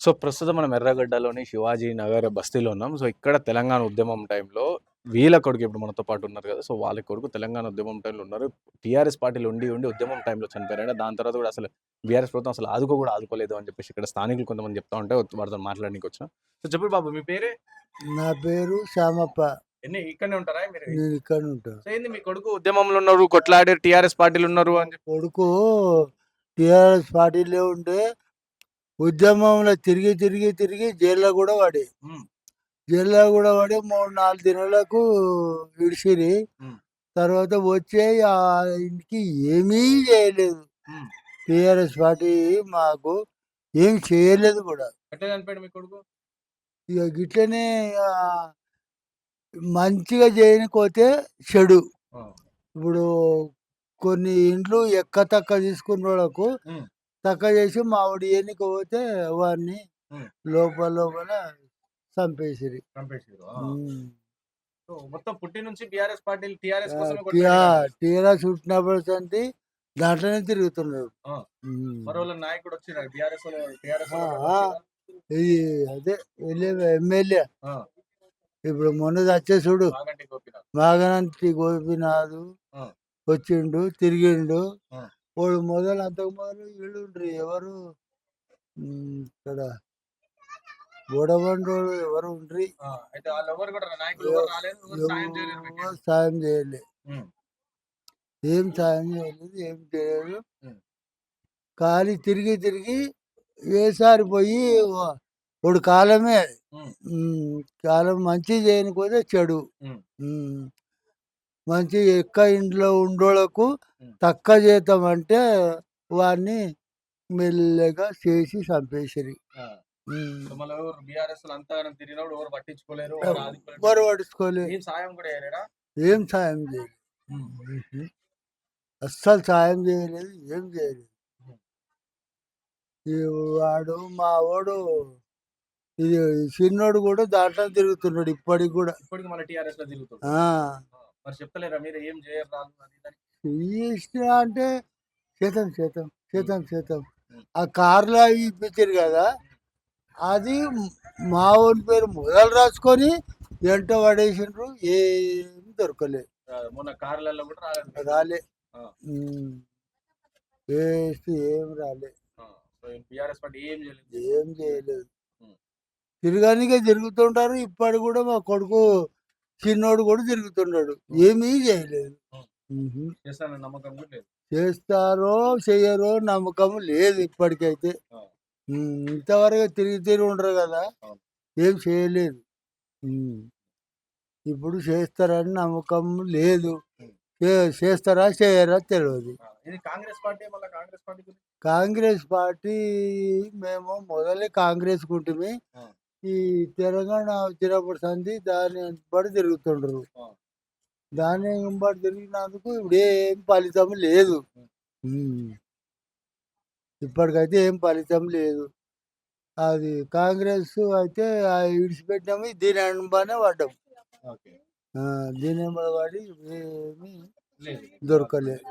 So ప్రస్తుతం మనం ఎర్రగడ్డలోని శివాజీ నగర్ బస్తీలో ఉన్నాం. సో ఇక్కడ తెలంగాణ ఉద్యమం టైంలో వీళ్ళ కొడుకు ఇప్పుడు మనతో పాటు ఉన్నారు కదా! సో వాళ్ళ కొడుకు తెలంగాణ ఉద్యమం టైంలో ఉన్నారు. టీఆర్ఎస్ పార్టీలో ఉండి ఉండి ఉద్యమం టైంలో చనిపోయారు. దాని తర్వాత కూడా అసలు బీఆర్ఎస్ ప్రభుత్వం అసలు ఆదుకో కూడా ఆదుకోలేదు అని చెప్పేసి ఇక్కడ స్థానికులు కొంతమంది చెప్తా ఉంటే వారితో మాట్లాడడానికి వచ్చిన సో చెప్పు బాబు మీ పేరే? నా పేరు శ్యామప్ప. ఎన్ని ఇక్కడనే ఉంటారా మీరు? నేను ఇక్కడ ఉంటాను సో ఏంది మీ కొడుకు ఉద్యమంలో ఉన్నారు కొట్లాడారు టీఆర్ఎస్ పార్టీలు ఉన్నారు అని చెప్పి కొడుకు టిఆర్ఎస్ పార్టీలో ఉంటే ఉద్యమంలో తిరిగి తిరిగి తిరిగి జైల్లో కూడా పడి. జైల్లో కూడా పడి మూడు నాలుగు దినాలకు విడిసిరి ఉమ్. తర్వాత వచ్చే ఆ ఇంటికి ఏమీ చేయలేదు. టిఆర్ఎస్ పార్టీ మాకు ఏం చేయలేదు కూడా ఇక గిట్లనే మంచిగా చేయనిపోతే చెడు. ఇప్పుడు కొన్ని ఇండ్లు ఎక్క తక్క తీసుకున్న వాళ్ళకు తక్క చేసి మావిడి ఎన్నిక పోతే ఉమ్. లోపల లోపల చంపేసిరి చంపేసారు ఉమ్. సో మొత్తం పుట్టి నుంచి పార్టీలు టీఆర్ఎస్ చుట్టినప్పుడు సంతి దాంట్లోనే తిరుగుతున్నాడు నాయకుడు టీఆర్ఎస్. ఇది అదే ఎమ్మెల్యే. ఇప్పుడు మొన్న వచ్చే చూడు మాగంటి గోపినాథ్. మాగనంతి గోపినాథు ఆ. వచ్చిండు తిరిగిండు. వాడు మొదలు అంతకు మొదలు వీళ్ళు ఉండ్రి ఎవరు ఇక్కడ బోడబండోడు ఎవరు ఉండ్రి సాయం చేయలే. ఏం సాయం చేయలేదు ఏం చేయలేదు. ఖాళీ తిరిగి తిరిగి ఏసారి పోయి వాడు కాలమే. కాలం మంచి చేయనిపోతే చెడు. మంచి ఎక్క ఇంట్లో ఉండోళ్ళకు. తక్కువ జీతం అంటే వాడిని మెల్లగా చేసి చంపేసిరి. ఎవరు ఏం సాయం చేయలేదు. అస్సలు సాయం చేయలేదు ఏం చేయలేదు. ఈ వాడు మా వాడు ఇది చిన్నోడు కూడా దాంట్లో తిరుగుతున్నాడు ఇప్పటికి కూడా. మరి చెప్తలేరా మీరు ఏం చేయరు రాదు అది అంటే చేతం చేతం చేతం చేతం. ఆ కార్లో అవి ఇప్పించారు కదా అది మా ఊరి పేరు మొదలు రాసుకొని ఎంట పడేసిండ్రు ఏం దొరకలేదు ఆ, మొన్న కార్లలో కూడా రాలేదు. రాలే. ఆ. ఉమ్. వేస్ట్ ఏం రాలే. బీఆర్ఎస్ పార్టీ ఏం చేయలేదు. ఏం చేయలేదు. ఉమ్. తిరగానికే తిరుగుతుంటారు ఇప్పటి కూడా మా కొడుకు చిన్నోడు కూడా తిరుగుతున్నాడు. ఏమీ చేయలేదు. చేస్తారో చెయ్యరో నమ్మకం లేదు ఇప్పటికైతే. ఇంతవరకు తిరిగి తిరిగి ఉండరు కదా. ఏం చేయలేదు. ఇప్పుడు చేస్తారని నమ్మకం లేదు. చేస్తారా చేయరా తెలియదు కాంగ్రెస్ పార్టీ మేము మొదలే కాంగ్రెస్ కుంటుమి. ఈ తెలంగాణ వచ్చినప్పుడు సంది దాని బడి తిరుగుతుండ్రు. దాని బడి తిరిగినందుకు ఇప్పుడు ఏం ఫలితం లేదు. ఇప్పటికైతే ఏం ఫలితం లేదు. అది కాంగ్రెస్ అయితే విడిచిపెట్టినాము దీని అనుబానే పడ్డాం. ఓకే. ఆ, దీని పడి ఏమీ లేదు. దొరకలేదు.